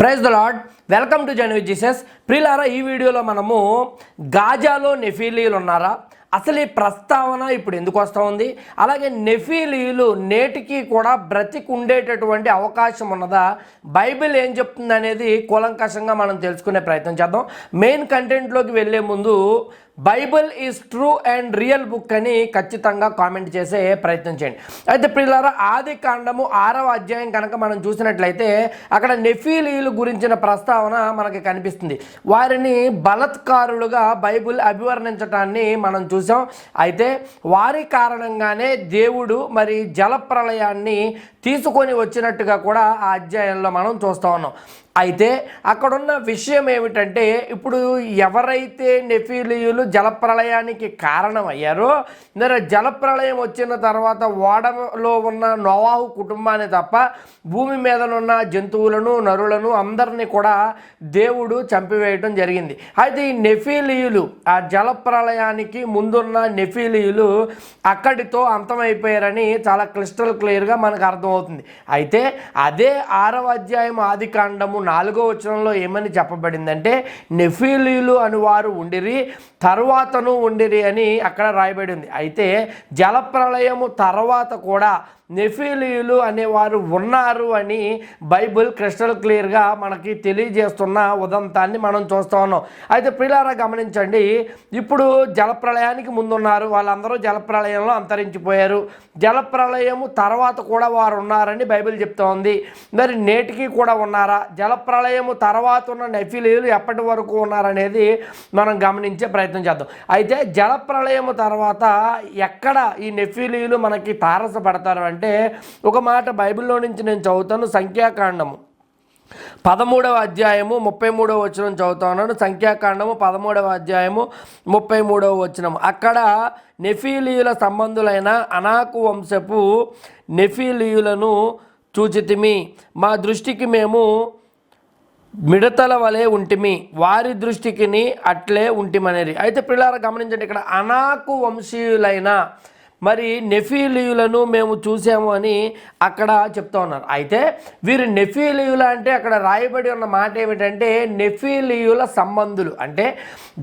Praise the Lord welcome to Jan Jesus. ప్రిలారా ఈ వీడియోలో మనము గాజాలో నెఫీలీలు ఉన్నారా? అసలు ఈ ప్రస్తావన ఇప్పుడు ఎందుకు వస్తూ ఉంది? అలాగే నెఫీలీలు నేటికి కూడా బ్రతికి ఉండేటటువంటి అవకాశం ఉన్నదా? బైబిల్ ఏం చెప్తుంది అనేది కూలంకషంగా మనం తెలుసుకునే ప్రయత్నం చేద్దాం. మెయిన్ కంటెంట్లోకి వెళ్ళే ముందు Bible is true and real book అని ఖచ్చితంగా కామెంట్ చేసే ప్రయత్నం చేయండి. అయితే పిల్లల ఆది కాండము ఆరవ అధ్యాయం కనుక మనం చూసినట్లయితే అక్కడ నెఫీలీలు గురించిన ప్రస్తావన మనకి కనిపిస్తుంది. వారిని బలత్కారులుగా బైబిల్ అభివర్ణించటాన్ని మనం చూసాం. అయితే వారి కారణంగానే దేవుడు మరి జలప్రలయాన్ని తీసుకొని వచ్చినట్టుగా కూడా ఆ అధ్యాయంలో మనం చూస్తూ ఉన్నాం. అయితే అక్కడున్న విషయం ఏమిటంటే ఇప్పుడు ఎవరైతే నెఫీలియులు జలప్రలయానికి కారణమయ్యారో మరి జలప్రలయం వచ్చిన తర్వాత ఓడలో ఉన్న నోవాహు కుటుంబాన్ని తప్ప భూమి మీదనున్న జంతువులను నరులను అందరినీ కూడా దేవుడు చంపివేయటం జరిగింది. అయితే ఈ నెఫీలియులు ఆ జలప్రలయానికి ముందున్న నెఫీలియులు అక్కడితో అంతమైపోయారని చాలా క్లిస్టల్ క్లియర్గా మనకు అర్థమవుతుంది. అయితే అదే ఆరవ అధ్యాయం ఆది కాండము నాలుగో వచనంలో ఏమని చెప్పబడిందంటే నెఫీలీలు అని వారు ఉండిరి తర్వాతను ఉండిరి అని అక్కడ రాయబడి ఉంది అయితే జలప్రలయము తర్వాత కూడా నెఫీలీలు అనేవారు ఉన్నారు అని బైబిల్ క్రిస్టల్ క్లియర్గా మనకి తెలియజేస్తున్న ఉదంతాన్ని మనం చూస్తూ ఉన్నాం. అయితే ప్రిలారా గమనించండి ఇప్పుడు జలప్రలయానికి ముందున్నారు. వాళ్ళందరూ జలప్రలయంలో అంతరించిపోయారు. జలప్రలయము తర్వాత కూడా వారు ఉన్నారని బైబిల్ చెప్తూ ఉంది. మరి నేటికి కూడా ఉన్నారా? జలప్రలయము తర్వాత ఉన్న నెఫీలీలు ఎప్పటి వరకు ఉన్నారనేది మనం గమనించే ప్రయత్నం చేద్దాం. అయితే జలప్రలయము తర్వాత ఎక్కడ ఈ నెఫీలీలు మనకి తారసపడతారు అంటే ఒక మాట బైబిల్లో నుంచి నేను చదువుతాను సంఖ్యాకాండము. పదమూడవ అధ్యాయము ముప్పై మూడవ వచనం చదువుతున్నాను సంఖ్యాకాండము పదమూడవ అధ్యాయము ముప్పై మూడవ వచనం అక్కడ నెఫీలీయుల సంబంధులైన అనాకు వంశపు నెఫీలీయులను చూచితిమి. మా దృష్టికి మేము మిడతల వలె ఉంటిమి. వారి దృష్టికిని అట్లే ఉంటిమనేది అయితే పిల్లలు గమనించండి ఇక్కడ అనాకు వంశీయులైన మరి నెఫీలియులను మేము చూసాము అని అక్కడ చెప్తా ఉన్నారు. అయితే వీరు నెఫీలియుల అంటే అక్కడ రాయబడి ఉన్న మాట ఏమిటంటే నెఫీలియుల సంబంధులు. అంటే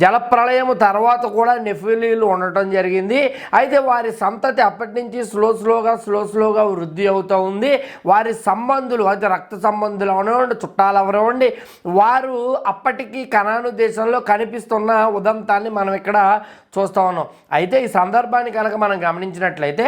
జలప్రళయము తర్వాత కూడా నెఫీలియులు ఉండటం జరిగింది. అయితే వారి సంతతి అప్పటి నుంచి స్లో స్లోగా స్లో స్లోగా వృద్ధి అవుతూ ఉంది. వారి సంబంధులు అయితే రక్త సంబంధులు అవనివ్వండి చుట్టాలు అవనివ్వండి వారు అప్పటికీ కనాను దేశంలో కనిపిస్తున్న ఉదంతాన్ని మనం ఇక్కడ చూస్తూ ఉన్నాం. అయితే ఈ సందర్భాన్ని కనుక మనం గమనించినట్లయితే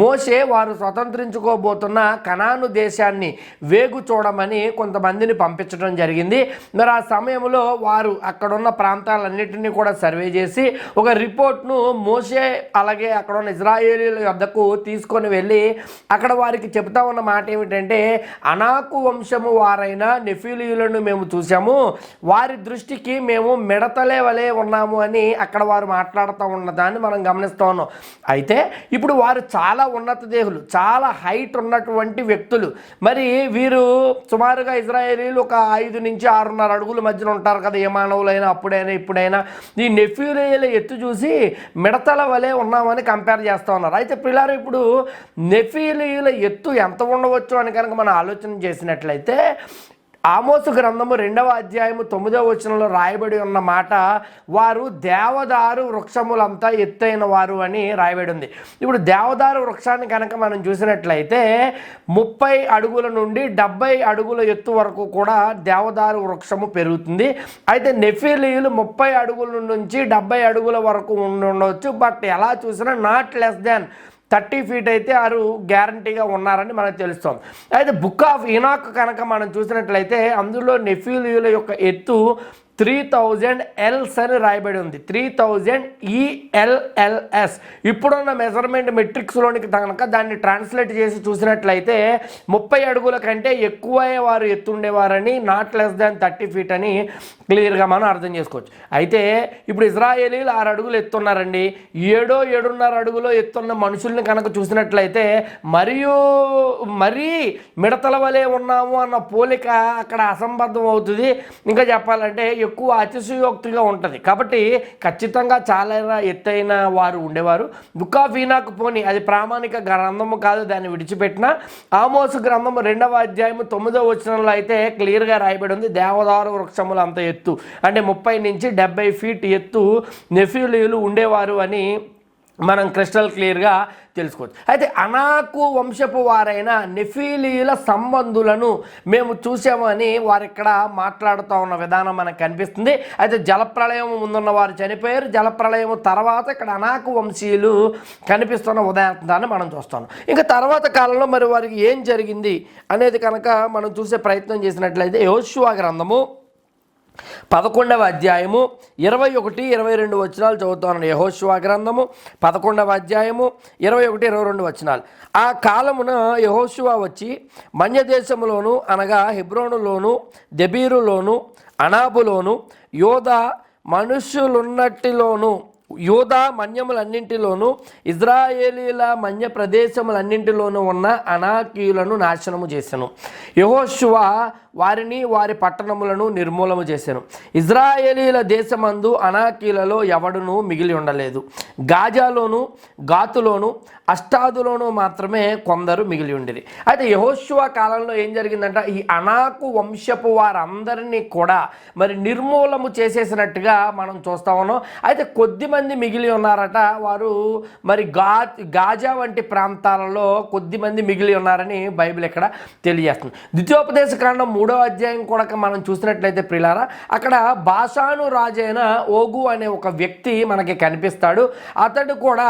మోసే వారు స్వతంత్రించుకోబోతున్న కనాను దేశాన్ని వేగు చూడమని కొంతమందిని పంపించడం జరిగింది. మరి ఆ సమయంలో వారు అక్కడున్న ప్రాంతాలన్నింటినీ కూడా సర్వే చేసి ఒక రిపోర్ట్ను మోసే అలాగే అక్కడ ఉన్న ఇజ్రాయేలీల వద్దకు తీసుకొని వెళ్ళి అక్కడ వారికి చెప్తా ఉన్న మాట ఏమిటంటే అనాకు వంశము వారైన నెఫీలియులను మేము చూసాము వారి దృష్టికి మేము మిడతలే వలె ఉన్నాము అని అక్కడ వారు మాట్లాడుతూ ఉన్నదాన్ని మనం గమనిస్తూ ఉన్నాం. అయితే ఇప్పుడు వారు చాలా ఉన్నత దేహులు చాలా హైట్ ఉన్నటువంటి వ్యక్తులు. మరి వీరు సుమారుగా ఇజ్రాయేలీలు ఒక ఐదు నుంచి ఆరున్నర అడుగుల మధ్యన ఉంటారు కదా ఏ మానవులైనా అప్పుడైనా ఇప్పుడైనా. ఈ నెఫ్యూలేల ఎత్తు చూసి మిడతల వలె ఉన్నామని కంపేర్ చేస్తూ ఉన్నారు. అయితే పిల్లలు ఇప్పుడు నెఫీలీల ఎత్తు ఎంత ఉండవచ్చు అని కనుక మనం ఆలోచన చేసినట్లయితే ఆమోసు గ్రంథము రెండవ అధ్యాయము తొమ్మిదవ వచనంలో రాయబడి ఉన్న మాట వారు దేవదారు వృక్షములంతా ఎత్తైన వారు అని రాయబడి ఉంది. ఇప్పుడు దేవదారు వృక్షాన్ని కనుక మనం చూసినట్లయితే ముప్పై అడుగుల నుండి డెబ్బై అడుగుల ఎత్తు వరకు కూడా దేవదారు వృక్షము పెరుగుతుంది. అయితే నెఫిలీలు ముప్పై అడుగుల నుంచి డెబ్బై అడుగుల వరకు ఉండి ఉండవచ్చు బట్ ఎలా చూసినా not less than thirty feet అయితే వారు గ్యారంటీగా ఉన్నారని మనకు తెలుస్తుంది. అయితే బుక్ ఆఫ్ ఇనాక్ కనుక మనం చూసినట్లయితే అందులో నెఫ్యూలియుల యొక్క ఎత్తు త్రీ థౌజండ్ ఎల్స్ అని రాయబడి ఉంది. త్రీ థౌజండ్ ఈఎల్ఎల్ఎస్ ఇప్పుడున్న మెజర్మెంట్ మెట్రిక్స్లోనికి కనుక దాన్ని ట్రాన్స్లేట్ చేసి చూసినట్లయితే ముప్పై అడుగుల కంటే ఎక్కువే వారు ఎత్తుండేవారని not less than thirty feet అని క్లియర్గా మనం అర్థం చేసుకోవచ్చు. అయితే ఇప్పుడు ఇజ్రాయేలీలు ఆరు అడుగులు ఎత్తున్నారండి. ఏడో ఏడున్నర అడుగులో ఎత్తున్న మనుషుల్ని కనుక చూసినట్లయితే మరియు మరీ మిడతల వలె ఉన్నాము అన్న పోలిక అక్కడ అసంబద్ధం అవుతుంది ఇంకా చెప్పాలంటే ఎక్కువ అతిశయోక్తిగా ఉంటుంది. కాబట్టి ఖచ్చితంగా చాలా ఎత్తైన వారు ఉండేవారు. బుక్ ఆఫ్ ఈనాకు పోని అది ప్రామాణిక గ్రంథము కాదు దాన్ని విడిచిపెట్టిన. ఆమోసు గ్రంథము రెండవ అధ్యాయము తొమ్మిదవ వచనంలో అయితే క్లియర్గా రాయబడి ఉంది. దేవదారు వృక్షములు అంత ఎత్తు. అంటే ముప్పై నుంచి డెబ్బై ఫీట్ ఎత్తు నెఫ్యూలీలు ఉండేవారు అని మనం క్రిస్టల్ క్లియర్గా తెలుసుకోవచ్చు. అయితే అనాకు వంశపు వారైన నెఫీలీల సంబంధులను మేము చూసామని వారు ఇక్కడ మాట్లాడుతూ ఉన్న విధానం మనకు కనిపిస్తుంది. అయితే జలప్రళయం ముందున్న వారు చనిపోయారు. జలప్రళయం తర్వాత ఇక్కడ అనాకు వంశీయులు కనిపిస్తున్న ఉదాహరణాన్ని మనం చూస్తాం ఇంకా తర్వాత కాలంలో మరి వారికి ఏం జరిగింది అనేది కనుక మనం చూసే ప్రయత్నం చేసినట్లయితే యోశువా గ్రంథము పదకొండవ అధ్యాయము ఇరవై ఒకటి ఇరవై రెండు వచనాలు చదువుతాను. యహోశివా గ్రంథము పదకొండవ అధ్యాయము ఇరవై ఒకటి ఇరవై రెండు వచనాలు. ఆ కాలమున యహోశివా వచ్చి మన్యదేశములోను అనగా హిబ్రోనులోను దెబీరులోను అనాబులోను యోధ మనుష్యులున్నట్టిలోను యూదా మన్యములన్నింటిలోనూ ఇజ్రాయేలీల మన్య ప్రదేశములన్నింటిలోనూ ఉన్న అనాకీయులను నాశనము చేశాను యహోశువ వారిని వారి పట్టణములను నిర్మూలము చేశాను ఇజ్రాయేలీల దేశమందు అనాకీలలో ఎవడును మిగిలి ఉండలేదు. గాజాలోను గాతులోను అష్టాదులోను మాత్రమే కొందరు మిగిలి ఉండేది అయితే యహోశువ కాలంలో ఏం జరిగిందంట? ఈ అనాకు వంశపు వారందరినీ కూడా మరి నిర్మూలము చేసేసినట్టుగా మనం చూస్తా ఉన్నాం. అయితే కొద్ది మంది మిగిలి ఉన్నారట. వారు మరి గా గాజా వంటి ప్రాంతాలలో కొద్ది మంది మిగిలి ఉన్నారని బైబిల్ ఇక్కడ తెలియజేస్తుంది. ద్వితీయోపదేశ కాండం మూడో అధ్యాయం కూడా మనం చూసినట్లయితే ప్రిలారా అక్కడ భాషాను రాజైన ఓగు అనే ఒక వ్యక్తి మనకి కనిపిస్తాడు. అతడు కూడా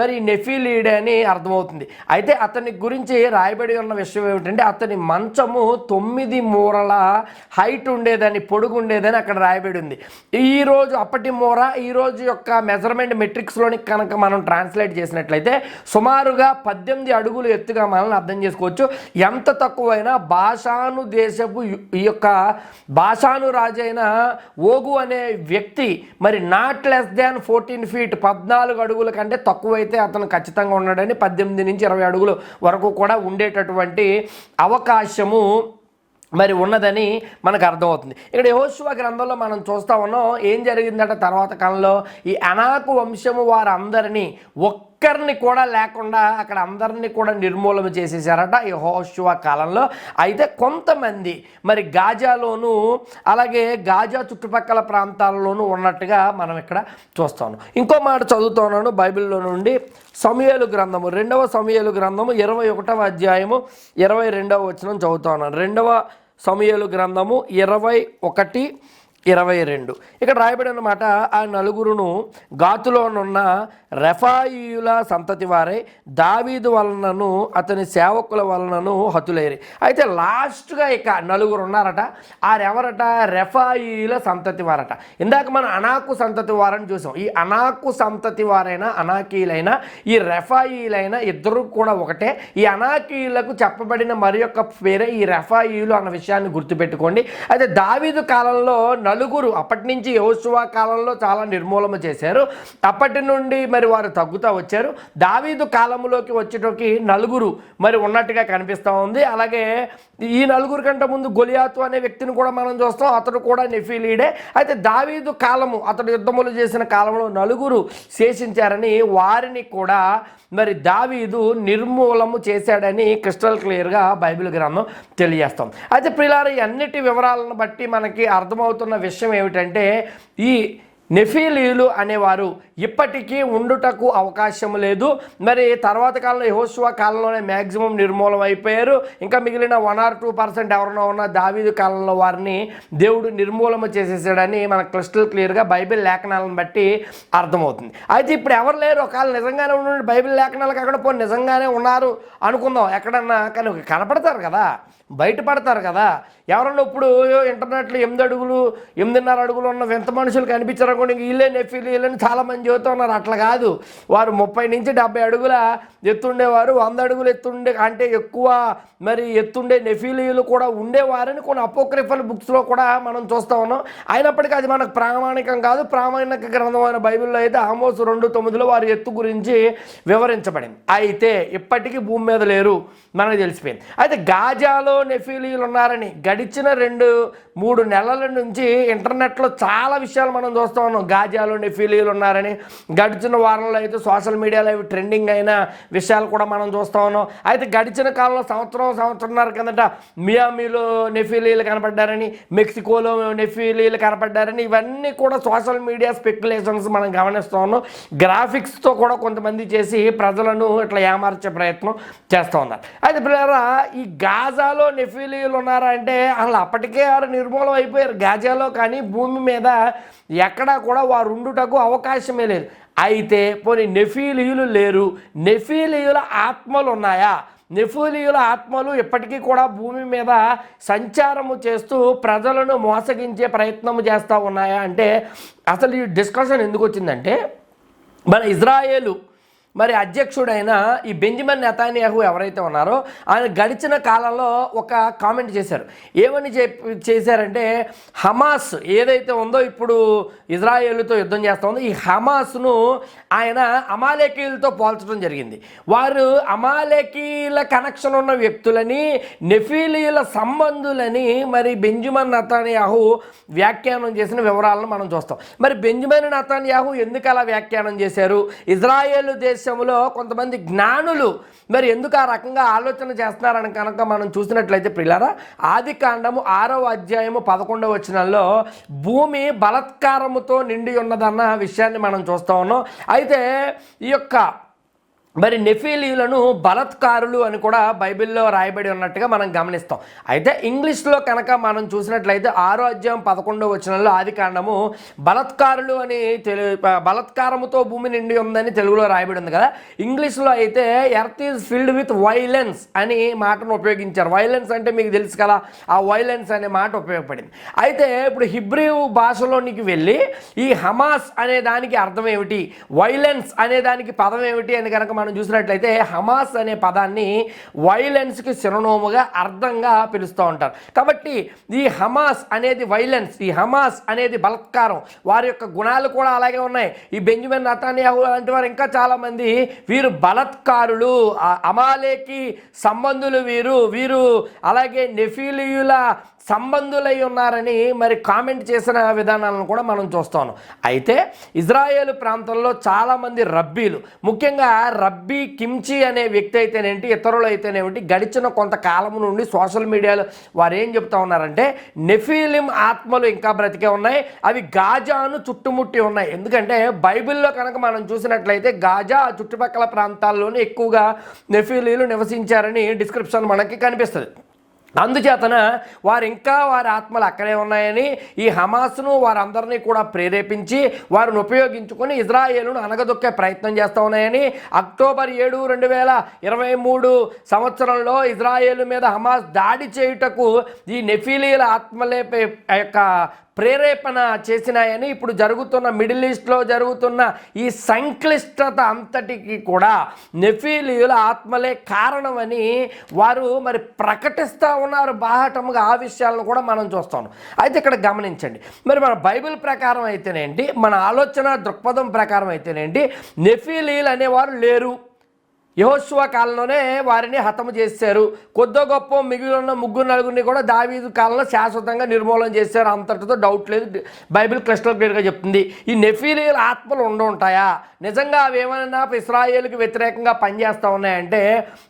మరి నెఫిలీడే అని అర్థమవుతుంది. అయితే అతని గురించి రాయబడి ఉన్న విషయం ఏమిటంటే అతని మంచము తొమ్మిది మూరల హైట్ ఉండేదని పొడుగు ఉండేదని అక్కడ రాయబడి ఉంది. ఈ రోజు అప్పటి మూర ఈ రోజు యొక్క మెజర్మెంట్ మెట్రిక్స్లోని కనుక మనం ట్రాన్స్లేట్ చేసినట్లయితే సుమారుగా పద్దెనిమిది అడుగులు ఎత్తుగా మనల్ని అర్థం చేసుకోవచ్చు. ఎంత తక్కువైనా భాషాను దేశపు యు- ఈ యొక్క భాషానురాజైన ఓగు అనే వ్యక్తి మరి not less than fourteen feet పద్నాలుగు అడుగుల కంటే తక్కువైతే అతను ఖచ్చితంగా ఉన్నాడని పద్దెనిమిది నుంచి ఇరవై అడుగుల వరకు కూడా ఉండేటటువంటి అవకాశము మరి ఉన్నదని మనకు అర్థమవుతుంది. ఇక్కడ యహోశివ గ్రంథంలో మనం చూస్తా ఉన్నాం ఏం జరిగిందట తర్వాత కాలంలో? ఈ అనాకు వంశము వారందరినీ ఒక్కరిని కూడా లేకుండా అక్కడ అందరినీ కూడా నిర్మూలన చేసేసారట యహోశివ కాలంలో. అయితే కొంతమంది మరి గాజాలోను అలాగే గాజా చుట్టుపక్కల ప్రాంతాలలోనూ ఉన్నట్టుగా మనం ఇక్కడ చూస్తాను ఇంకో మాట చదువుతున్నాను బైబిల్లో నుండి. సమయలు గ్రంథము రెండవ సమయలు గ్రంథము ఇరవై ఒకటవ అధ్యాయము ఇరవై రెండవ వచనం చదువుతున్నాను రెండవ సమయలు గ్రంథము ఇరవై ఒకటి ఇరవై రెండు. ఇక్కడ రాయబడి అన్నమాట ఆ నలుగురును గాతులోనున్న రెఫాయియుల సంతతి వారే దావీదు వలనను అతని సేవకుల వలనను హతులేరి. అయితే లాస్ట్గా ఇక నలుగురు ఉన్నారట ఆరెవరట? రెఫాయిల సంతతి వారట. ఇందాక మనం అనాకు సంతతి వారని చూసాం. ఈ అనాకు సంతతి వారైన అనాకీలైన ఈ రెఫాయిలైన ఇద్దరు కూడా ఒకటే. ఈ అనాకీయులకు చెప్పబడిన మరి యొక్క పేరే ఈ రెఫాయిలు అన్న విషయాన్ని గుర్తుపెట్టుకోండి. అయితే దావీదు కాలంలో నలుగురు అప్పటి నుంచి యోసువా కాలంలో చాలా నిర్మూలన చేశారు. అప్పటి నుండి మరి వారు తగ్గుతూ వచ్చారు. దావీదు కాలంలోకి వచ్చేటోకి నలుగురు మరి ఉన్నట్టుగా కనిపిస్తూ ఉంది. అలాగే ఈ నలుగురు కంటే ముందు గొలియాతు అనే వ్యక్తిని కూడా మనం చూస్తాం. అతడు కూడా నెఫీలీడే. అయితే దావీదు కాలము అతడు యుద్ధములు చేసిన కాలంలో నలుగురు శేషించారని వారిని కూడా మరి దావీదు నిర్మూలము చేశాడని క్రిస్టల్ క్లియర్గా బైబిల్ గ్రంథం తెలియజేస్తాం. అయితే ప్రిలార అన్నిటి వివరాలను బట్టి మనకి అర్థమవుతున్న విషయం ఏమిటంటే ఈ నెఫీలీలు అనేవారు ఇప్పటికీ ఉండుటకు అవకాశం లేదు. మరి తర్వాత కాలంలో యహోశివ కాలంలోనే మ్యాక్సిమం నిర్మూలం అయిపోయారు. ఇంకా మిగిలిన వన్ ఆర్ టూ పర్సెంట్ ఎవరైనా ఉన్న దావీదు కాలంలో వారిని దేవుడు నిర్మూలన చేసేసాడని మన క్రిస్టల్ క్లియర్గా బైబిల్ లేఖనాలను బట్టి అర్థమవుతుంది. అయితే ఇప్పుడు ఎవరు లేరు? ఒకవేళ నిజంగానే ఉండి బైబిల్ లేఖనాలకు అక్కడ పోయి నిజంగానే ఉన్నారు అనుకుందాం ఎక్కడన్నా. కానీ కనపడతారు కదా. బయటపడతారు కదా. ఎవరన్నా ఇప్పుడు ఇంటర్నెట్లో ఎనిమిది అడుగులు ఎనిమిదిన్నర అడుగులు ఉన్న వింత మనుషులు కనిపించారనుకోండి ఇంక వీళ్ళే నెఫీలు వీళ్ళని చాలామంది చెబుతూ ఉన్నారు. అట్లా కాదు. వారు ముప్పై నుంచి డెబ్బై అడుగుల ఎత్తుండేవారు వంద అడుగులు ఎత్తుండే అంటే ఎక్కువ మరి ఎత్తుండే నెఫీలీలు కూడా ఉండేవారని కొన్ని అపోక్రిఫల్ బుక్స్లో కూడా మనం చూస్తూ ఉన్నాం. అయినప్పటికీ అది మనకు ప్రామాణికం కాదు. ప్రామాణిక గ్రంథమైన బైబిల్లో అయితే ఆమోస్ రెండు తొమ్మిదిలో వారి ఎత్తు గురించి వివరించబడింది. అయితే ఇప్పటికీ భూమి మీద లేరు. మనకు తెలిసిపోయింది. అయితే గాజాలో నెఫీలీలు ఉన్నారని గడిచిన రెండు మూడు నెలల నుంచి ఇంటర్నెట్లో చాలా విషయాలు మనం చూస్తూ ఉన్నాం. గాజాలు నెఫీలీలు ఉన్నారని గడిచిన వారంలో అయితే సోషల్ మీడియాలో అవి ట్రెండింగ్ అయిన విషయాలు కూడా మనం చూస్తూ ఉన్నాం. అయితే గడిచిన కాలంలో సంవత్సరం సంవత్సరంన్నర కిందట మియామీలో నెఫీలీలు కనపడ్డారని మెక్సికోలో నెఫీలీలు కనపడ్డారని ఇవన్నీ కూడా సోషల్ మీడియా స్పెక్యులేషన్స్ మనం గమనిస్తూ ఉన్నాం. గ్రాఫిక్స్తో కూడా కొంతమంది చేసి ప్రజలను ఇట్లా ఏమార్చే ప్రయత్నం చేస్తూ ఉన్నారు. అయితే పిల్లరా ఈ గాజాలో నెఫీలీలు ఉన్నారంటే అసలు అప్పటికే వారు నిర్మూలం అయిపోయారు. గాజాలో కానీ భూమి మీద ఎక్కడా కూడా వారు ఉండుటకు అవకాశమే లేదు. అయితే పోనీ నెఫీలీయులు లేరు. నెఫీలీయుల ఆత్మలు ఉన్నాయా? నెఫూలియుల ఆత్మలు ఇప్పటికీ కూడా భూమి మీద సంచారము చేస్తూ ప్రజలను మోసగించే ప్రయత్నం చేస్తూ ఉన్నాయా? అంటే అసలు ఈ డిస్కషన్ ఎందుకు వచ్చిందంటే మన ఇజ్రాయేలు మరి అధ్యక్షుడైన ఈ బెంజమిన్ నెతాన్యాహు ఎవరైతే ఉన్నారో ఆయన గడిచిన కాలంలో ఒక కామెంట్ చేశారు. ఏమని చేశారంటే హమాస్ ఏదైతే ఉందో ఇప్పుడు ఇజ్రాయేల్తో యుద్ధం చేస్తూ ఉందో ఈ హమాస్ను ఆయన అమాలేకీలతో పోల్చడం జరిగింది. వారు అమాలేకీల కనెక్షన్ ఉన్న వ్యక్తులని నెఫీలీల సంబంధులని మరి బెంజమిన్ నతాన్యాహు వ్యాఖ్యానం చేసిన వివరాలను మనం చూస్తాం. మరి బెంజమిన్ నతాన్యాహు ఎందుకు అలా వ్యాఖ్యానం చేశారు? ఇజ్రాయేల్ విషయంలో కొంతమంది జ్ఞానులు మరి ఎందుకు ఆ రకంగా ఆలోచన చేస్తున్నారని కనుక మనం చూసినట్లయితే ప్రిలారా ఆది కాండము ఆరవ అధ్యాయము పదకొండవ వచనంలో భూమి బలత్కారముతో నిండి ఉన్నదన్న విషయాన్ని మనం చూస్తూ ఉన్నాం. అయితే ఈ యొక్క మరి నెఫీలీలను బలత్కారులు అని కూడా బైబిల్లో రాయబడి ఉన్నట్టుగా మనం గమనిస్తాం. అయితే ఇంగ్లీష్లో కనుక మనం చూసినట్లయితే ఆరో అధ్యాయం పదకొండో వచనంలో ఆది కాండము బలత్కారులు అని తెలు బలత్కారముతో భూమి నిండి ఉందని తెలుగులో రాయబడి ఉంది కదా. ఇంగ్లీష్లో అయితే earth is filled with violence అని మాటను ఉపయోగించారు. వైలెన్స్ అంటే మీకు తెలుసు కదా ఆ వైలెన్స్ అనే మాట ఉపయోగపడింది. అయితే ఇప్పుడు హిబ్రీ భాషలోనికి వెళ్ళి ఈ హమాస్ అనే దానికి అర్థం ఏమిటి? వైలెన్స్ అనే దానికి పదం ఏమిటి అని కనుక మనం చూసినట్లయితే హమాస్ అనే పదాన్ని వైలెన్స్కి సిరనోముగా అర్థంగా పిలుస్తూ ఉంటారు. కాబట్టి ఈ హమాస్ అనేది వైలెన్స్ ఈ హమాస్ అనేది బలత్కారం వారి యొక్క గుణాలు కూడా అలాగే ఉన్నాయి. ఈ బెంజమిన్ నతాన్యాహు లాంటి వారు ఇంకా చాలామంది వీరు బలత్కారులు అమాలేకి సంబంధులు వీరు వీరు అలాగే నెఫీలియుల సంబంధులై ఉన్నారని మరి కామెంట్ చేసిన విధానాలను కూడా మనం చూస్తాను. అయితే ఇజ్రాయేల్ ప్రాంతంలో చాలామంది రబ్బీలు ముఖ్యంగా రబ్బీ కిమ్చి అనే వ్యక్తి అయితేనేంటి ఇతరులు అయితేనేమిటి గడిచిన కొంతకాలం నుండి సోషల్ మీడియాలో వారు ఏం చెప్తా ఉన్నారంటే నెఫీలిం ఆత్మలు ఇంకా బ్రతికే ఉన్నాయి అవి గాజాను చుట్టుముట్టి ఉన్నాయి. ఎందుకంటే బైబిల్లో కనుక మనం చూసినట్లయితే గాజా ఆ చుట్టుపక్కల ప్రాంతాల్లోనే ఎక్కువగా నెఫీలీలు నివసించారని డిస్క్రిప్షన్ మనకి కనిపిస్తుంది. అందుచేతన వారు ఇంకా వారి ఆత్మలు అక్కడే ఉన్నాయని ఈ హమాస్ను వారందరినీ కూడా ప్రేరేపించి వారిని ఉపయోగించుకొని ఇజ్రాయేలును అనగదొక్కే ప్రయత్నం చేస్తూ ఉన్నాయని అక్టోబర్ ఏడు రెండు వేల ఇరవై మూడు సంవత్సరంలో ఇజ్రాయేల్ మీద హమాస్ దాడి చేయుటకు ఈ నెఫీలీల ఆత్మలే యొక్క ప్రేరేపణ చేసినాయని ఇప్పుడు జరుగుతున్న మిడిల్ ఈస్ట్లో జరుగుతున్న ఈ సంక్లిష్టత అంతటికి కూడా నెఫీలియుల ఆత్మలే కారణమని వారు మరి ప్రకటిస్తూ ఉన్నారు బాహటముగా ఆ విషయాలను కూడా మనం చూస్తాం. అయితే ఇక్కడ గమనించండి. మరి మన బైబిల్ ప్రకారం అయితేనేంటి మన ఆలోచన దృక్పథం ప్రకారం అయితేనేంటి నెఫీలియులు అనేవారు లేరు. యహోశివ కాలంలోనే వారిని హతము చేశారు. కొద్దో గొప్ప మిగిలి ఉన్న ముగ్గురు నలుగురిని కూడా దావీదు కాలంలో శాశ్వతంగా నిర్మూలన చేశారు. అంతటితో డౌట్ లేదు. బైబిల్ క్రిస్టల్ క్లియర్గా చెప్తుంది. ఈ నెఫీలియల్ ఆత్మలు ఉండి ఉంటాయా? నిజంగా అవి ఏమైనా ఇస్రాయేల్కి వ్యతిరేకంగా పనిచేస్తూ ఉన్నాయంటే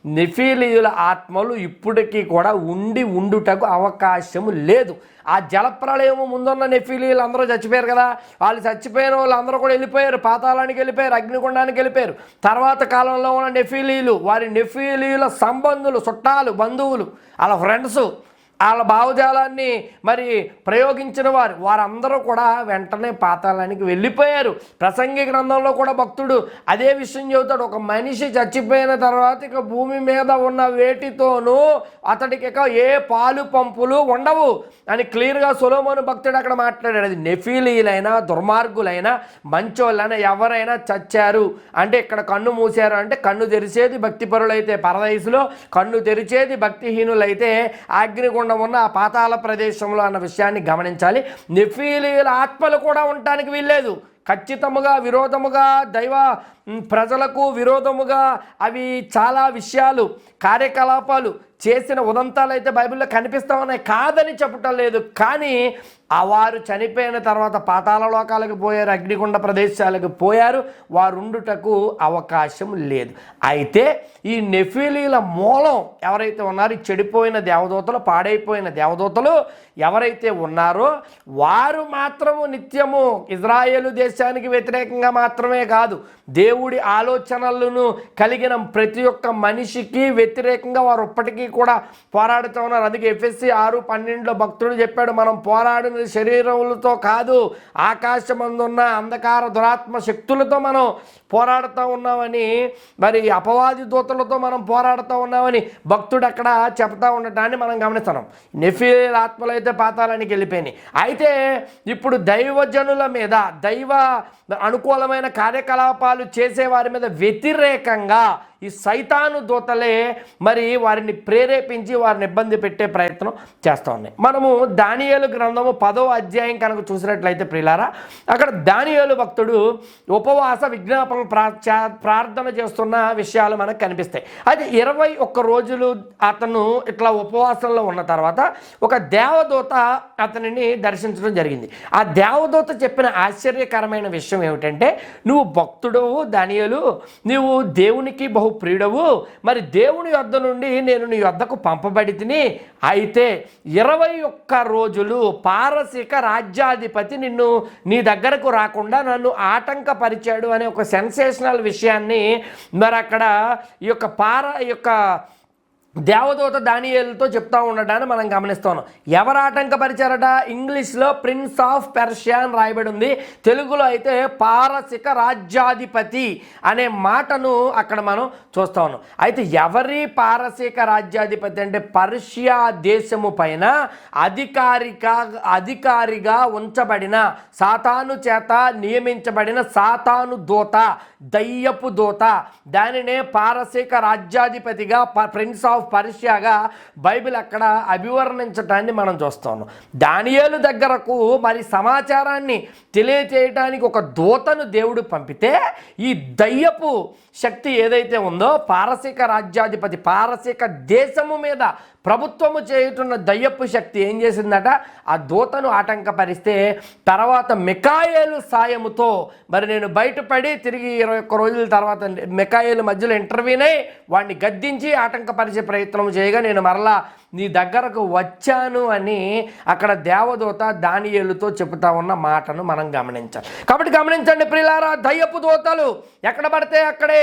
నెఫీలీయుల ఆత్మలు ఇప్పటికీ కూడా ఉండి ఉండుటకు అవకాశం లేదు. ఆ జలప్రళయం ముందున్న నెఫీలీలు అందరూ చచ్చిపోయారు కదా. వాళ్ళు చచ్చిపోయిన వాళ్ళు అందరూ కూడా వెళ్ళిపోయారు. పాతాళానికి వెళ్ళిపోయారు అగ్నిగుండానికి వెళ్ళిపోయారు. తర్వాత కాలంలో ఉన్న నెఫీలీలు వారి నెఫీలీల సంబంధులు చుట్టాలు బంధువులు వాళ్ళ ఫ్రెండ్స్ వాళ్ళ భావజాలాన్ని మరి ప్రయోగించిన వారు. వారందరూ కూడా వెంటనే పాతాళానికి వెళ్ళిపోయారు. ప్రసంగి గ్రంథంలో కూడా భక్తుడు అదే విషయం చెబుతాడు. ఒక మనిషి చచ్చిపోయిన తర్వాత ఇక భూమి మీద ఉన్న వేటితోనూ అతడికి ఇక ఏ పాలు పంపులు ఉండవు. అని క్లియర్గా సొలోమోను భక్తుడు అక్కడ మాట్లాడాడు. అది నెఫీలీలైనా దుర్మార్గులైనా మంచోళ్ళైనా ఎవరైనా చచ్చారు అంటే ఇక్కడ కన్ను మూసారు అంటే కన్ను తెరిచేది భక్తిపరులైతే పరదయసులో కన్ను తెరిచేది భక్తిహీనులైతే అగ్నిగుండ ఉన్న ఆ పాతాల ప్రదేశంలో అన్న విషయాన్ని గమనించాలి. నెఫీలీల ఆత్మలు కూడా ఉండటానికి వీల్లేదు. ఖచ్చితముగా విరోధముగా దైవ ప్రజలకు విరోధముగా అవి చాలా విషయాలు కార్యకలాపాలు చేసిన ఉదంతాలు అయితే బైబిల్లో కనిపిస్తామనే కాదని చెప్పటం లేదు. కానీ ఆ వారు చనిపోయిన తర్వాత పాతాళ లోకాలకు పోయారు అగ్నిగుండ ప్రదేశాలకు పోయారు. వారుండుటకు అవకాశం లేదు. అయితే ఈ నెఫీలీల మూలం ఎవరైతే ఉన్నారో చెడిపోయిన దేవదూతలు పాడైపోయిన దేవదూతలు ఎవరైతే ఉన్నారో వారు మాత్రము నిత్యము ఇజ్రాయేలు దేశానికి వ్యతిరేకంగా మాత్రమే కాదు దేవుడి ఆలోచనలను కలిగిన ప్రతి ఒక్క మనిషికి వ్యతిరేకంగా వారు ఇప్పటికీ కూడా పోరాడుతూ ఉన్నారు. అందుకే ఎఫ్ఎస్సి ఆరు పన్నెండులో భక్తుడు చెప్పాడు మనం పోరాడిన శరీరములతో కాదు ఆకాశమందున్న అంధకార దురాత్మ శక్తులతో మనం పోరాడుతూ ఉన్నామని మరి అపవాది దూతలతో మనం పోరాడుతూ ఉన్నామని భక్తుడు అక్కడ చెప్తా ఉండటాన్ని మనం గమనిస్తున్నాం నెఫీల్ ఆత్మలు అయితే పాతాలానికి వెళ్ళిపోయినాయి. అయితే ఇప్పుడు దైవజనుల మీద దైవ అనుకూలమైన కార్యకలాపాలు చేసే వారి మీద వ్యతిరేకంగా ఈ సైతాను దూతలే మరి వారిని ప్రేరేపించి వారిని ఇబ్బంది పెట్టే ప్రయత్నం చేస్తూ ఉన్నాయి. మనము దానియేలు గ్రంథము పదో అధ్యాయం కనుక చూసినట్లయితే ప్రియులారా అక్కడ దానియేలు భక్తుడు ఉపవాస విజ్ఞాపన ప్రా చా- ప్రార్థన చేస్తున్న విషయాలు మనకు కనిపిస్తాయి. అది ఇరవై ఒక్క రోజులు అతను ఇట్లా ఉపవాసంలో ఉన్న తర్వాత ఒక దేవదూత అతనిని దర్శించడం జరిగింది. ఆ దేవదూత చెప్పిన ఆశ్చర్యకరమైన విషయం ఏమిటంటే నువ్వు భక్తుడవు దానియలు నీవు దేవునికి బహు ప్రియుడవు. మరి దేవుని యొద్ద నుండి నేను నీ యొద్దకు పంపబడి తిని అయితే ఇరవై ఒక్క రోజులు పారసిక రాజ్యాధిపతి నిన్ను నీ దగ్గరకు రాకుండా నన్ను ఆటంకపరిచాడు అనే ఒక సెన్సేషనల్ విషయాన్ని మరి అక్కడ ఈ యొక్క పార ఈ యొక్క దేవదూత దానియేలతో చెప్తా ఉండడాన్ని మనం గమనిస్తాను ఎవరు ఆటంకపరిచారట? ఇంగ్లీష్లో ప్రిన్స్ ఆఫ్ పెర్షియా అని రాయబడి ఉంది తెలుగులో అయితే పారసిక రాజ్యాధిపతి అనే మాటను అక్కడ మనం చూస్తా ఉన్నాం. అయితే ఎవరి పారసిక రాజ్యాధిపతి అంటే పర్షియా దేశము పైన అధికారిక అధికారిగా ఉంచబడిన సాతాను చేత నియమించబడిన సాతాను దూత దయ్యపు దూత. దానినే పారసిక రాజ్యాధిపతిగా ప్రిన్స్ ఆఫ్ పర్షియాగా బైబిల్ అక్కడ అభివర్ణించటాన్ని మనం చూస్తాము. దానియేలు దగ్గరకు మరి సమాచారాన్ని తెలియచేయటానికి ఒక దూతను దేవుడు పంపితే ఈ దయ్యపు శక్తి ఏదైతే ఉందో పారసీక రాజ్యాధిపతి పారసీక దేశము మీద ప్రభుత్వము చేయుతున్న దయ్యపు శక్తి ఏం చేసిందట? ఆ దూతను ఆటంకపరిస్తే తర్వాత మికాయేలు సాయముతో మరి నేను బయటపడి తిరిగి ఇరవై ఒక్క రోజుల తర్వాత మికాయేలు మధ్యలో ఇంటర్వ్యూనై వాడిని గద్దించి ఆటంకపరిచే ప్రయత్నం చేయగా నేను మరలా నీ దగ్గరకు వచ్చాను అని అక్కడ దేవదూత దానియేలుతో చెబుతా ఉన్న మాటను మనం గమనించాలి. కాబట్టి గమనించండి ప్రిలారా దయ్యపు దూతలు ఎక్కడ పడితే అక్కడే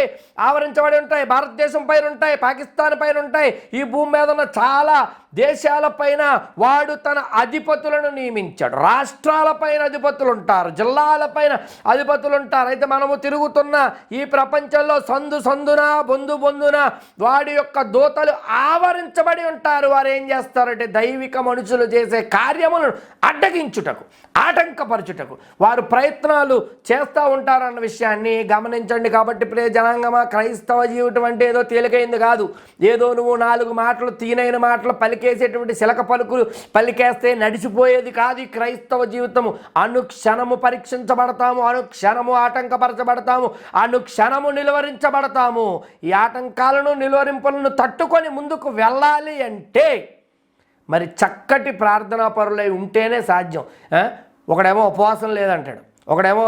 ఆవరించబడి ఉంటాయి భారతదేశం పైన ఉంటాయి పాకిస్తాన్ పైన ఉంటాయి. ఈ భూమి మీద ఉన్న చాలా దేశాలపైన వాడు తన అధిపతులను నియమించాడు. రాష్ట్రాలపైన అధిపతులు ఉంటారు జిల్లాలపైన అధిపతులు ఉంటారు అయితే మనము తిరుగుతున్న ఈ ప్రపంచంలో సందు సందున బొందు బొందున వాడి యొక్క దూతలు ఆవరించబడి ఉంటారు. వారు ఏం చేస్తారంటే దైవిక మనుషులు చేసే కార్యములను అడ్డగించుటకు ఆటంకపరచుటకు వారు ప్రయత్నాలు చేస్తూ ఉంటారన్న విషయాన్ని గమనించండి. కాబట్టి ప్రే జనాంగమా క్రైస్తవ జీవితం అంటే ఏదో తేలికైంది కాదు. ఏదో నువ్వు నాలుగు మాటలు తీనైన మాటలు పలికి పలికేసేటువంటి శిలక పలుకులు పలికేస్తే నడిచిపోయేది కాదు క్రైస్తవ జీవితము. అనుక్షణము పరీక్షించబడతాము అనుక్షణము ఆటంకపరచబడతాము అనుక్షణము నిలువరించబడతాము. ఈ ఆటంకాలను నిలువరింపులను తట్టుకొని ముందుకు వెళ్ళాలి అంటే మరి చక్కటి ప్రార్థనా పరులై ఉంటేనే సాధ్యం. ఒకడేమో ఉపవాసం లేదంటాడు. ఒకడేమో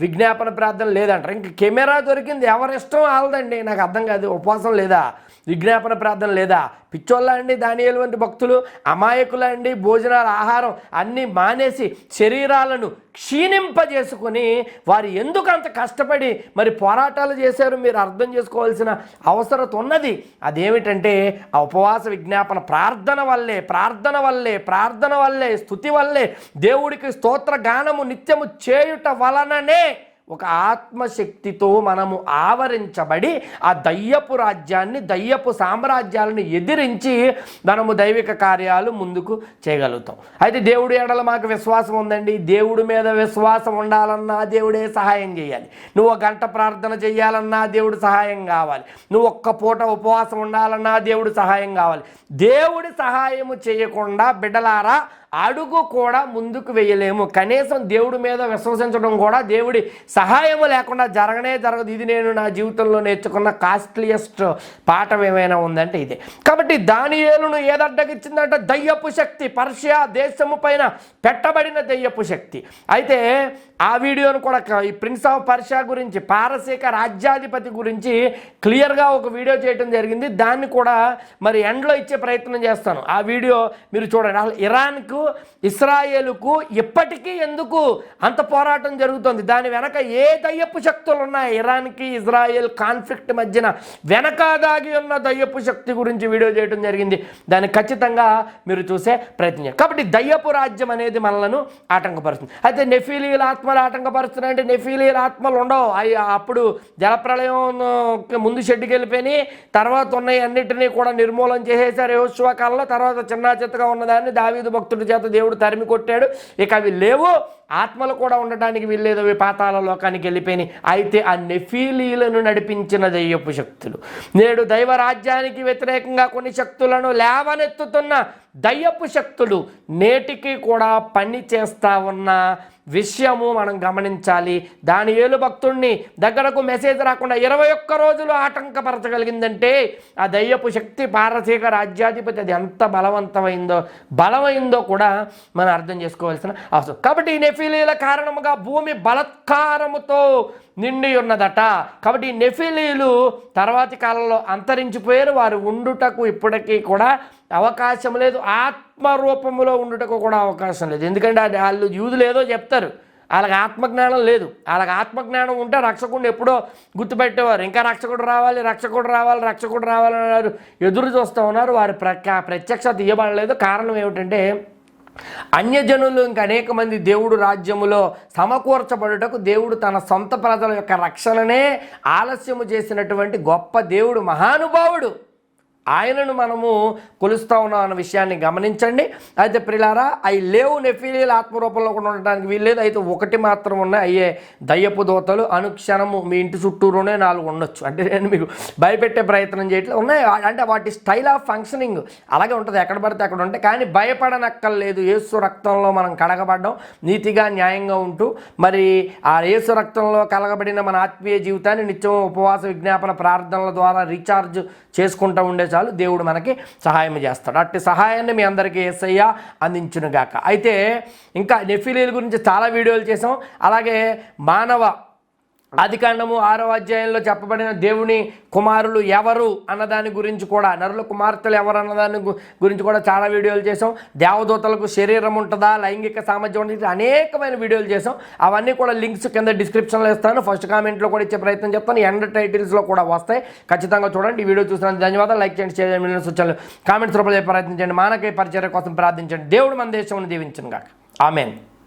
విజ్ఞాపన ప్రార్థన లేదంటారు. ఇంక కెమెరా దొరికింది ఎవరిష్టం ఆలదండి నాకు అర్థం కాదు ఉపవాసం లేదా? విజ్ఞాపన ప్రార్థన లేదా? పిచ్చోళ్ళ అండి దానియలు వంటి భక్తులు అమాయకుల అండి భోజనాలు ఆహారం అన్నీ మానేసి శరీరాలను క్షీణింపజేసుకొని వారు ఎందుకు అంత కష్టపడి మరి పోరాటాలు చేశారు మీరు అర్థం చేసుకోవాల్సిన అవసరత ఉన్నది? అదేమిటంటే ఆ ఉపవాస విజ్ఞాపన ప్రార్థన వల్లే ప్రార్థన వల్లే ప్రార్థన వల్లే స్థుతి వల్లే దేవుడికి స్తోత్ర గానము నిత్యము చేయుట వలననే ఒక ఆత్మశక్తితో మనము ఆవరించబడి ఆ దయ్యపు రాజ్యాన్ని దయ్యపు సామ్రాజ్యాలను ఎదిరించి మనము దైవిక కార్యాలు ముందుకు చేయగలుగుతాం. అయితే దేవుడు ఎడల మాకు విశ్వాసం ఉందండి. దేవుడి మీద విశ్వాసం ఉండాలన్నా దేవుడే సహాయం చేయాలి. నువ్వు ఒక గంట ప్రార్థన చేయాలన్నా దేవుడు సహాయం కావాలి. నువ్వు ఒక్క పూట ఉపవాసం ఉండాలన్నా దేవుడు సహాయం కావాలి. దేవుడి సహాయము చేయకుండా బిడ్డలారా అడుగు కూడా ముందుకు వేయలేము. కనీసం దేవుడి మీద విశ్వసించడం కూడా దేవుడి సహాయం లేకుండా జరగనే జరగదు. ఇది నేను నా జీవితంలో నేర్చుకున్న కాస్ట్లియస్ట్ పాఠం ఏమైనా ఉందంటే ఇదే. కాబట్టి దాని ఏలును ఏదడ్డగిచ్చిందంటే దయ్యపు శక్తి. పర్షియా దేశము పైన పెట్టబడిన దయ్యపు శక్తి. అయితే ఆ వీడియోను కూడా ఈ ప్రిన్స్ ఆఫ్ పర్షా గురించి పారసీక రాజ్యాధిపతి గురించి క్లియర్గా ఒక వీడియో చేయడం జరిగింది. దాన్ని కూడా మరి ఎండ్లో ఇచ్చే ప్రయత్నం చేస్తాను. ఆ వీడియో మీరు చూడండి. అసలు ఇరాన్కు ఇస్రాయేల్కు ఇప్పటికీ ఎందుకు అంత పోరాటం జరుగుతుంది? దాని వెనక ఏ దయ్యపు శక్తులు ఉన్నాయి? ఇరాన్కి ఇజ్రాయెల్ కాన్ఫ్లిక్ట్ మధ్యన వెనక దాగి ఉన్న దయ్యపు శక్తి గురించి వీడియో చేయడం జరిగింది. దాన్ని ఖచ్చితంగా మీరు చూసే ప్రయత్నం కాబట్టి దయ్యపు రాజ్యం అనేది మనలను ఆటంకపరుస్తుంది. అయితే నెఫీలీల ఆత్మలు ఆటంకపరుస్తున్నాయి అంటే నెఫీలియల్ ఆత్మలు ఉండవు. అవి అప్పుడు జలప్రళయం ముందు షెడ్డుకి వెళ్ళిపోయి తర్వాత ఉన్నాయి అన్నిటినీ కూడా నిర్మూలన చేసేసారు యోశువ కాలంలో. తర్వాత చిన్న చిత్తగా ఉన్నదాన్ని దావీదు భక్తుడి చేత దేవుడు తరిమి కొట్టాడు. ఇక అవి లేవు. ఆత్మలు కూడా ఉండటానికి వీల్లేదు. అవి పాతాల లోకానికి వెళ్ళిపోయినాయి. అయితే ఆ నెఫీలీలను నడిపించిన దయ్యపు శక్తులు. నేడు దైవ రాజ్యానికి వ్యతిరేకంగా కొన్ని శక్తులను లేవనెత్తుతున్న దయ్యపు శక్తులు నేటికి కూడా పని చేస్తా ఉన్న విషయము మనం గమనించాలి. దాని ఏలు భక్తుడిని దగ్గరకు మెసేజ్ రాకుండా ఇరవై ఒక్క రోజులు ఆటంకపరచగలిగిందంటే ఆ దయ్యపు శక్తి పారసీక రాజ్యాధిపతి అది ఎంత బలవంతమైందో బలమైందో కూడా మనం అర్థం చేసుకోవాల్సిన అవసరం. కాబట్టి ఈ నెఫిలీల కారణముగా భూమి బలత్కారముతో నిండి ఉన్నదట. కాబట్టి ఈ నెఫిలీలు తర్వాతి కాలంలో అంతరించిపోయారు. వారు ఉండుటకు ఇప్పటికీ కూడా అవకాశం లేదు. ఆత్మ ఉండటకు కూడా అవకాశం లేదు. ఎందుకంటే అది వాళ్ళు యూదులు ఏదో చెప్తారు. వాళ్ళకి ఆత్మజ్ఞానం లేదు. వాళ్ళకి ఆత్మజ్ఞానం ఉంటే రక్షకుడిని ఎప్పుడో గుర్తుపెట్టేవారు. ఇంకా రక్షకుడు రావాలి రక్షకుడు రావాలి రక్షకుడు రావాలి అన్నారు. ఎదురు చూస్తూ ఉన్నారు. వారి ప్రఖ్యా ప్రత్యక్షత ఇవ్వబడలేదు. కారణం ఏమిటంటే అన్యజనులు ఇంకా అనేక మంది దేవుడు రాజ్యములో సమకూర్చబడుటకు దేవుడు తన సొంత ప్రజల యొక్క రక్షణనే ఆలస్యము చేసినటువంటి గొప్ప దేవుడు మహానుభావుడు. ఆయనను మనము కొలుస్తా ఉన్నాం అన్న విషయాన్ని గమనించండి. అయితే ప్రిలారా అవి లేవు నెఫీలియల్ ఆత్మరూపంలో కూడా ఉండడానికి వీల్లేదు అయితే ఒకటి మాత్రం ఉన్నాయి. అయ్యే దయ్యపు దోతలు అనుక్షణము మీ ఇంటి చుట్టూరునే నాలుగు ఉండొచ్చు. అంటే నేను మీకు భయపెట్టే ప్రయత్నం చేయట్లేదు ఉన్నాయి. అంటే వాటి స్టైల్ ఆఫ్ ఫంక్షనింగ్ అలాగే ఉంటుంది. ఎక్కడ పడితే అక్కడ ఉంటే. కానీ భయపడనక్కర్లేదు. యేసు రక్తంలో మనం కడగబడ్డం నీతిగా న్యాయంగా ఉంటూ మరి ఆ యేసు రక్తంలో కలగబడిన మన ఆత్మీయ జీవితాన్ని నిత్యం ఉపవాస విజ్ఞాపన ప్రార్థనల ద్వారా రీఛార్జ్ చేసుకుంటూ ఉండే చాలు దేవుడు మనకి సహాయం చేస్తాడు. అట్టి సహాయాన్ని మీ అందరికీ ఏసయ్య అందించునుగాక. అయితే ఇంకా నెఫిలీల గురించి చాలా వీడియోలు చేసాం అలాగే మానవ ఆదికాండము ఆరో అధ్యాయంలో చెప్పబడిన దేవుని కుమారులు ఎవరు అన్నదాని గురించి కూడా నరుల కుమార్తెలు ఎవరు అన్నదాని గురించి కూడా చాలా వీడియోలు చేసాం దేవదూతలకు శరీరం ఉంటుందా లైంగిక సామర్థ్యం ఉంటుంది అనేకమైన వీడియోలు చేసాం అవన్నీ కూడా లింక్స్ కింద డిస్క్రిప్షన్లో ఇస్తాను. ఫస్ట్ కామెంట్లో కూడా ఇచ్చే ప్రయత్నం చేస్తాను. ఎండ్ టైటిల్స్లో కూడా వస్తాయి. ఖచ్చితంగా చూడండి. ఈ వీడియో చూసినందుకు ధన్యవాదాలు. లైక్ చేయండి షేర్ చేయండి. సూచనలు. కామెంట్స్ రూపంలో ప్రయత్నించండి మానకై పరిచయం కోసం ప్రార్థించండి. దేవుడు మన దేశం దీవించను కాక ఆమెన్.